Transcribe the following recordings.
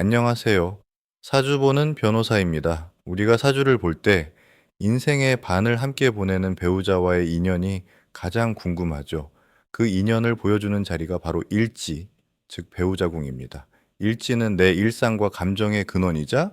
안녕하세요. 사주 보는 변호사입니다. 우리가 사주를 볼 때 인생의 반을 함께 보내는 배우자와의 인연이 가장 궁금하죠. 그 인연을 보여주는 자리가 바로 일지, 즉 배우자궁입니다. 일지는 내 일상과 감정의 근원이자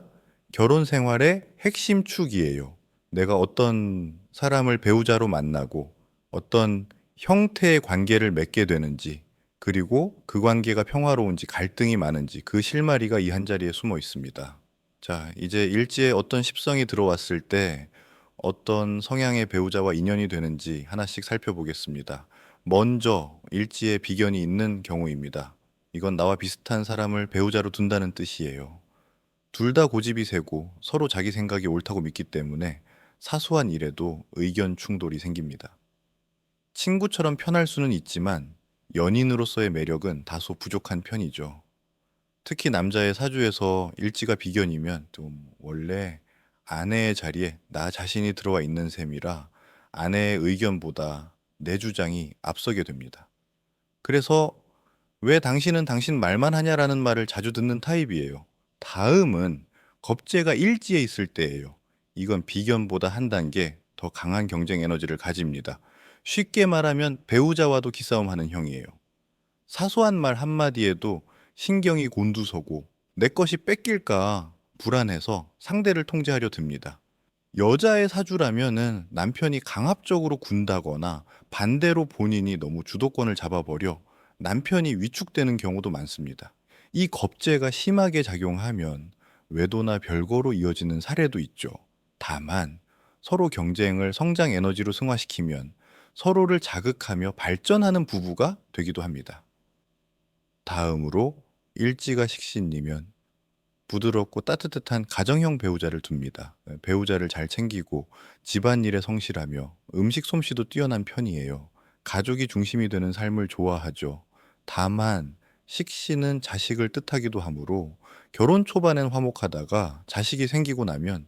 결혼 생활의 핵심 축이에요. 내가 어떤 사람을 배우자로 만나고 어떤 형태의 관계를 맺게 되는지 그리고 그 관계가 평화로운지 갈등이 많은지 그 실마리가 이 한 자리에 숨어 있습니다. 자, 이제 일지에 어떤 십성이 들어왔을 때 어떤 성향의 배우자와 인연이 되는지 하나씩 살펴보겠습니다. 먼저 일지에 비견이 있는 경우입니다. 이건 나와 비슷한 사람을 배우자로 둔다는 뜻이에요. 둘 다 고집이 세고 서로 자기 생각이 옳다고 믿기 때문에 사소한 일에도 의견 충돌이 생깁니다. 친구처럼 편할 수는 있지만 연인으로서의 매력은 다소 부족한 편이죠. 특히 남자의 사주에서 일지가 비견이면 좀 원래 아내의 자리에 나 자신이 들어와 있는 셈이라 아내의 의견보다 내 주장이 앞서게 됩니다. 그래서 왜 당신은 당신 말만 하냐라는 말을 자주 듣는 타입이에요. 다음은 겁재가 일지에 있을 때예요. 이건 비견보다 한 단계 더 강한 경쟁 에너지를 가집니다. 쉽게 말하면 배우자와도 기싸움하는 형이에요. 사소한 말 한마디에도 신경이 곤두서고 내 것이 뺏길까 불안해서 상대를 통제하려 듭니다. 여자의 사주라면은 남편이 강압적으로 군다거나 반대로 본인이 너무 주도권을 잡아버려 남편이 위축되는 경우도 많습니다. 이 겁재가 심하게 작용하면 외도나 별거로 이어지는 사례도 있죠. 다만 서로 경쟁을 성장 에너지로 승화시키면 서로를 자극하며 발전하는 부부가 되기도 합니다. 다음으로 일지가 식신이면 부드럽고 따뜻한 가정형 배우자를 둡니다. 배우자를 잘 챙기고 집안일에 성실하며 음식 솜씨도 뛰어난 편이에요. 가족이 중심이 되는 삶을 좋아하죠. 다만 식신은 자식을 뜻하기도 하므로 결혼 초반엔 화목하다가 자식이 생기고 나면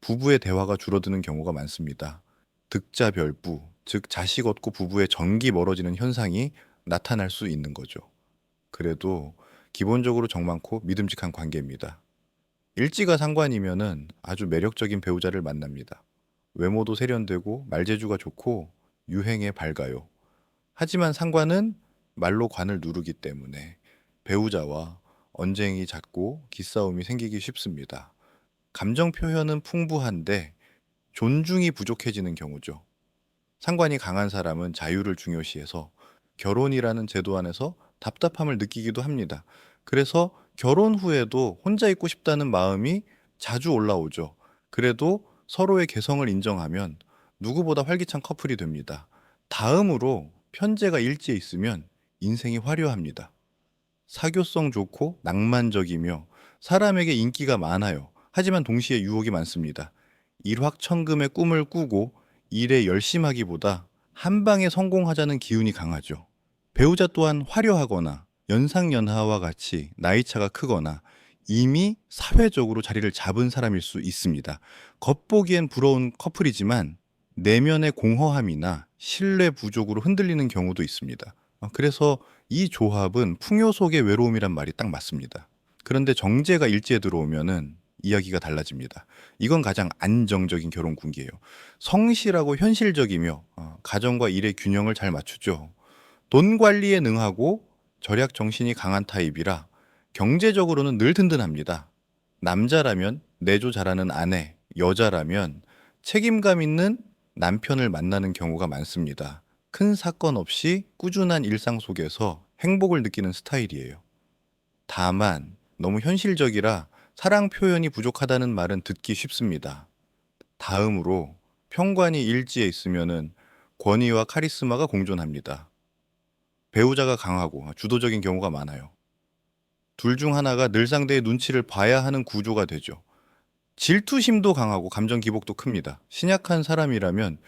부부의 대화가 줄어드는 경우가 많습니다. 득자별부, 즉 자식 얻고 부부의 정기 멀어지는 현상이 나타날 수 있는 거죠. 그래도 기본적으로 정 많고 믿음직한 관계입니다. 일지가 상관이면은 아주 매력적인 배우자를 만납니다. 외모도 세련되고 말재주가 좋고 유행에 밝아요. 하지만 상관은 말로 관을 누르기 때문에 배우자와 언쟁이 잦고 기싸움이 생기기 쉽습니다. 감정 표현은 풍부한데 존중이 부족해지는 경우죠. 상관이 강한 사람은 자유를 중요시해서 결혼이라는 제도 안에서 답답함을 느끼기도 합니다. 그래서 결혼 후에도 혼자 있고 싶다는 마음이 자주 올라오죠. 그래도 서로의 개성을 인정하면 누구보다 활기찬 커플이 됩니다. 다음으로 편제가 일지에 있으면 인생이 화려합니다. 사교성 좋고 낭만적이며 사람에게 인기가 많아요. 하지만 동시에 유혹이 많습니다. 일확천금의 꿈을 꾸고 일에 열심하기보다 한 방에 성공하자는 기운이 강하죠. 배우자 또한 화려하거나 연상연하와 같이 나이차가 크거나 이미 사회적으로 자리를 잡은 사람일 수 있습니다. 겉보기엔 부러운 커플이지만 내면의 공허함이나 신뢰 부족으로 흔들리는 경우도 있습니다. 어, 그래서 이 조합은 풍요 속의 외로움이란 말이 딱 맞습니다. 그런데 정제가 일지에 들어오면은 이야기가 달라집니다. 이건 가장 안정적인 결혼 군기예요. 성실하고 현실적이며 어, 가정과 일의 균형을 잘 맞추죠. 돈 관리에 능하고 절약 정신이 강한 타입이라 경제적으로는 늘 든든합니다. 남자라면 내조 잘하는 아내, 여자라면 책임감 있는 남편을 만나는 경우가 많습니다. 큰 사건 없이 꾸준한 일상 속에서 행복을 느끼는 스타일이에요. 다만 너무 현실적이라 사랑 표현이 부족하다는 말은 듣기 쉽습니다. 다음으로 평관이 일지에 있으면은 권위와 카리스마가 공존합니다. 배우자가 강하고 주도적인 경우가 많아요. 둘 중 하나가 늘 상대의 눈치를 봐야 하는 구조가 되죠. 질투심도 강하고 감정 기복도 큽니다. 신약한 사람이라면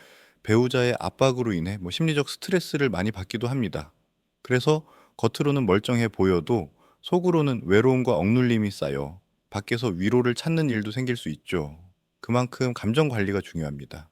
배우자의 압박으로 인해 뭐 심리적 스트레스를 많이 받기도 합니다. 그래서 겉으로는 멀쩡해 보여도 속으로는 외로움과 억눌림이 쌓여 밖에서 위로를 찾는 일도 생길 수 있죠. 그만큼 감정 관리가 중요합니다.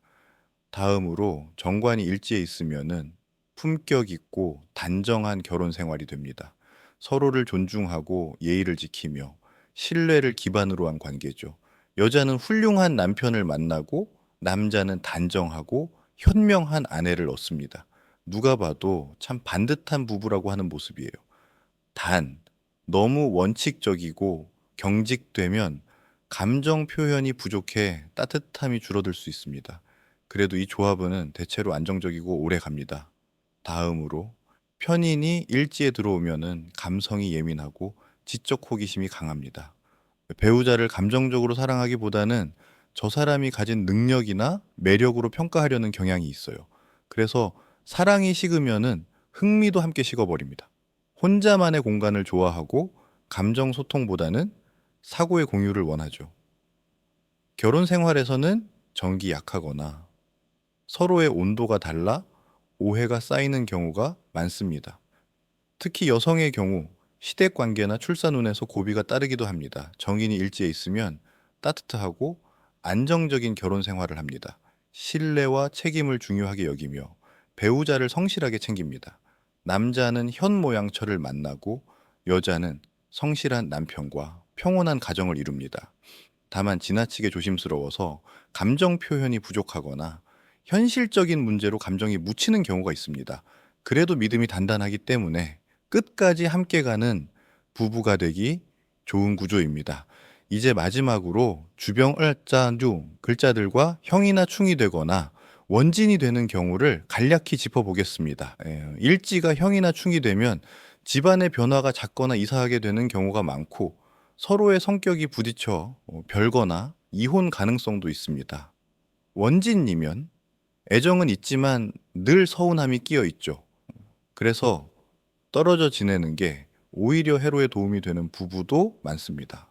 다음으로 정관이 일지에 있으면은 품격 있고 단정한 결혼 생활이 됩니다. 서로를 존중하고 예의를 지키며 신뢰를 기반으로 한 관계죠. 여자는 훌륭한 남편을 만나고 남자는 단정하고 현명한 아내를 얻습니다. 누가 봐도 참 반듯한 부부라고 하는 모습이에요. 단, 너무 원칙적이고 경직되면 감정 표현이 부족해 따뜻함이 줄어들 수 있습니다. 그래도 이 조합은 대체로 안정적이고 오래 갑니다. 다음으로 편인이 일지에 들어오면은 감성이 예민하고 지적 호기심이 강합니다. 배우자를 감정적으로 사랑하기보다는 저 사람이 가진 능력이나 매력으로 평가하려는 경향이 있어요. 그래서 사랑이 식으면은 흥미도 함께 식어버립니다. 혼자만의 공간을 좋아하고 감정 소통보다는 사고의 공유를 원하죠. 결혼 생활에서는 정기 약하거나 서로의 온도가 달라 오해가 쌓이는 경우가 많습니다. 특히 여성의 경우 시댁 관계나 출산 운에서 고비가 따르기도 합니다. 정인이 일지에 있으면 따뜻하고 안정적인 결혼 생활을 합니다. 신뢰와 책임을 중요하게 여기며 배우자를 성실하게 챙깁니다. 남자는 현 모양처를 만나고 여자는 성실한 남편과 평온한 가정을 이룹니다. 다만 지나치게 조심스러워서 감정 표현이 부족하거나 현실적인 문제로 감정이 묻히는 경우가 있습니다. 그래도 믿음이 단단하기 때문에 끝까지 함께 가는 부부가 되기 좋은 구조입니다. 이제 마지막으로 주병 을자뉴 글자들과 형이나 충이 되거나 원진이 되는 경우를 간략히 짚어보겠습니다. 예, 일지가 형이나 충이 되면 집안의 변화가 작거나 이상하게 되는 경우가 많고 서로의 성격이 부딪혀 어, 별거나 이혼 가능성도 있습니다. 원진이면 애정은 있지만 늘 서운함이 끼어 있죠. 그래서 떨어져 지내는 게 오히려 해로에 도움이 되는 부부도 많습니다.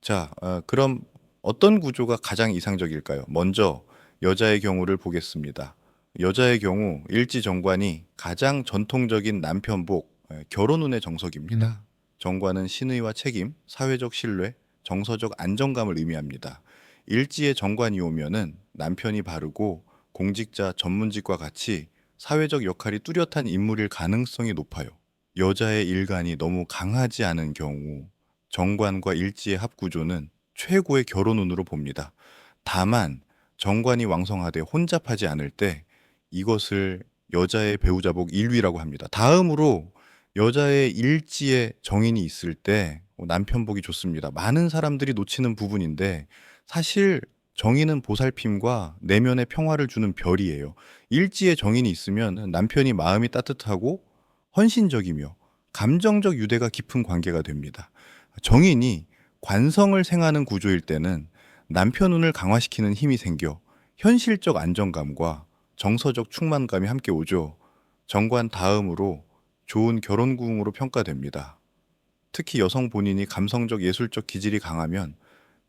자, 어, 그럼 어떤 구조가 가장 이상적일까요? 먼저 여자의 경우를 보겠습니다. 여자의 경우 일지 정관이 가장 전통적인 남편복, 에, 결혼운의 정석입니다. 정관은 신의와 책임, 사회적 신뢰, 정서적 안정감을 의미합니다. 일지의 정관이 오면은 남편이 바르고 공직자 전문직과 같이 사회적 역할이 뚜렷한 인물일 가능성이 높아요. 여자의 일관이 너무 강하지 않은 경우 정관과 일지의 합구조는 최고의 결혼운으로 봅니다. 다만 정관이 왕성하되 혼잡하지 않을 때 이것을 여자의 배우자복 1위라고 합니다. 다음으로 여자의 일지에 정인이 있을 때 남편복이 좋습니다. 많은 사람들이 놓치는 부분인데 사실 정인은 보살핌과 내면의 평화를 주는 별이에요. 일지에 정인이 있으면 남편이 마음이 따뜻하고 헌신적이며 감정적 유대가 깊은 관계가 됩니다. 정인이 관성을 생하는 구조일 때는 남편 운을 강화시키는 힘이 생겨 현실적 안정감과 정서적 충만감이 함께 오죠. 정관 다음으로 좋은 결혼궁으로 평가됩니다. 특히 여성 본인이 감성적 예술적 기질이 강하면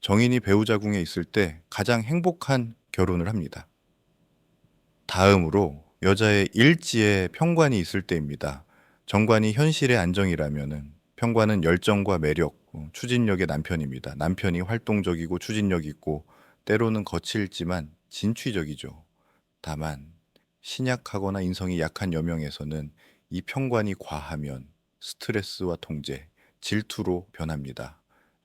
정인이 배우자궁에 있을 때 가장 행복한 결혼을 합니다. 다음으로 여자의 일지에 평관이 있을 때입니다. 정관이 현실의 안정이라면은 평관은 열정과 매력, 어, 추진력의 남편입니다. 남편이 활동적이고 추진력 있고 때로는 거칠지만 진취적이죠. 다만 신약하거나 인성이 약한 여명에서는 이 평관이 과하면 스트레스와 통제, 질투로 변합니다.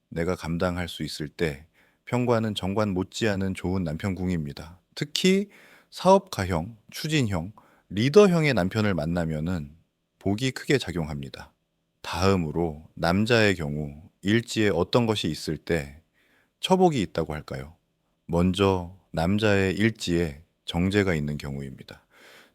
내가 감당할 수 있을 때 평관은 정관 못지않은 좋은 남편궁입니다. 특히 사업가형, 추진형, 리더형의 남편을 만나면은 복이 크게 작용합니다. 다음으로 남자의 경우 일지에 어떤 것이 있을 때 처복이 있다고 할까요? 먼저 남자의 일지에 정제가 있는 경우입니다.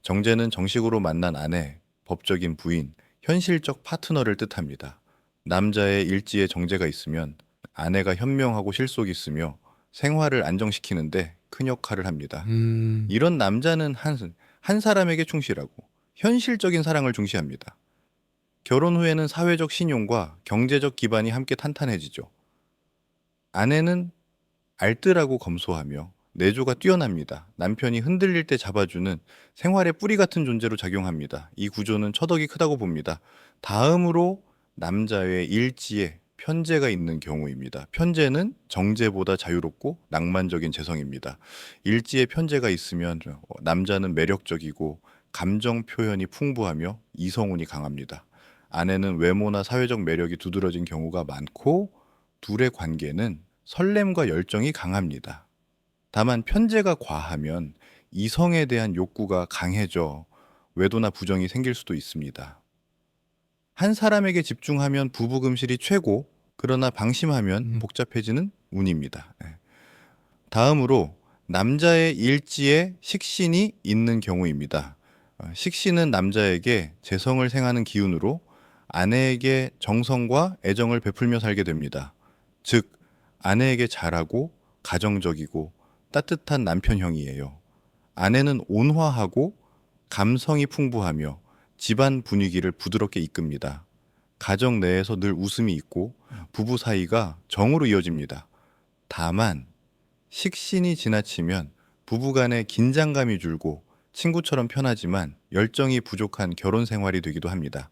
정제는 정식으로 만난 아내, 법적인 부인, 현실적 파트너를 뜻합니다. 남자의 일지에 정제가 있으면 아내가 현명하고 실속 있으며 생활을 안정시키는데 큰 역할을 합니다. 음. 이런 남자는 한, 한 사람에게 충실하고 현실적인 사랑을 중시합니다. 결혼 후에는 사회적 신용과 경제적 기반이 함께 탄탄해지죠. 아내는 알뜰하고 검소하며 내조가 뛰어납니다. 남편이 흔들릴 때 잡아주는 생활의 뿌리 같은 존재로 작용합니다. 이 구조는 처덕이 크다고 봅니다. 다음으로 남자의 일지에 편제가 있는 경우입니다. 편제는 정제보다 자유롭고 낭만적인 재성입니다. 일지에 편제가 있으면 남자는 매력적이고 감정 표현이 풍부하며 이성운이 강합니다. 아내는 외모나 사회적 매력이 두드러진 경우가 많고 둘의 관계는 설렘과 열정이 강합니다. 다만 편제가 과하면 이성에 대한 욕구가 강해져 외도나 부정이 생길 수도 있습니다. 한 사람에게 집중하면 부부 금실이 최고, 그러나 방심하면 음. 복잡해지는 운입니다. 예. 다음으로 남자의 일지에 식신이 있는 경우입니다. 어, 식신은 남자에게 재성을 생하는 기운으로 아내에게 정성과 애정을 베풀며 살게 됩니다. 즉, 아내에게 잘하고 가정적이고 따뜻한 남편형이에요. 아내는 온화하고 감성이 풍부하며 집안 분위기를 부드럽게 이끕니다. 가정 내에서 늘 웃음이 있고 부부 사이가 정으로 이어집니다. 다만 식신이 지나치면 부부 간의 긴장감이 줄고 친구처럼 편하지만 열정이 부족한 결혼 생활이 되기도 합니다.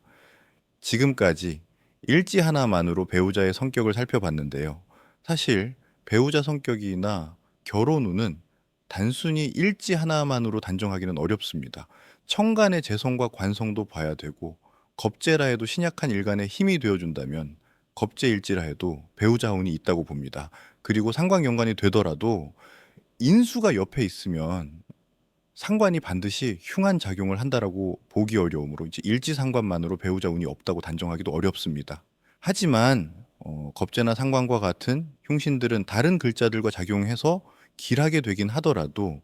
지금까지 일지 하나만으로 배우자의 성격을 살펴봤는데요. 사실 배우자 성격이나 결혼 운은 단순히 일지 하나만으로 단정하기는 어렵습니다. 청간의 재성과 관성도 봐야 되고 겁재라 해도 신약한 일간의 힘이 되어준다면 겁재일지라 해도 배우자 운이 있다고 봅니다. 그리고 상관연관이 되더라도 인수가 옆에 있으면 상관이 반드시 흉한 작용을 한다라고 보기 어려우므로 이제 일지 상관만으로 배우자 운이 없다고 단정하기도 어렵습니다. 하지만 어, 겁재나 상관과 같은 흉신들은 다른 글자들과 작용해서 길하게 되긴 하더라도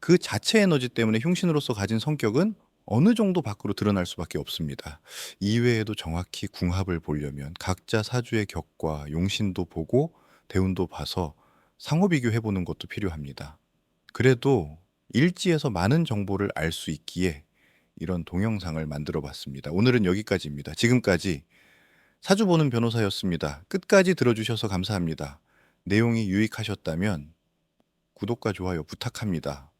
그 자체 에너지 때문에 흉신으로서 가진 성격은 어느 정도 밖으로 드러날 수밖에 없습니다. 이외에도 정확히 궁합을 보려면 각자 사주의 격과 용신도 보고 대운도 봐서 상호 비교해 보는 것도 필요합니다. 그래도 일지에서 많은 정보를 알 수 있기에 이런 동영상을 만들어 봤습니다. 오늘은 여기까지입니다. 지금까지 사주 보는 변호사였습니다. 끝까지 들어주셔서 감사합니다. 내용이 유익하셨다면 구독과 좋아요 부탁합니다.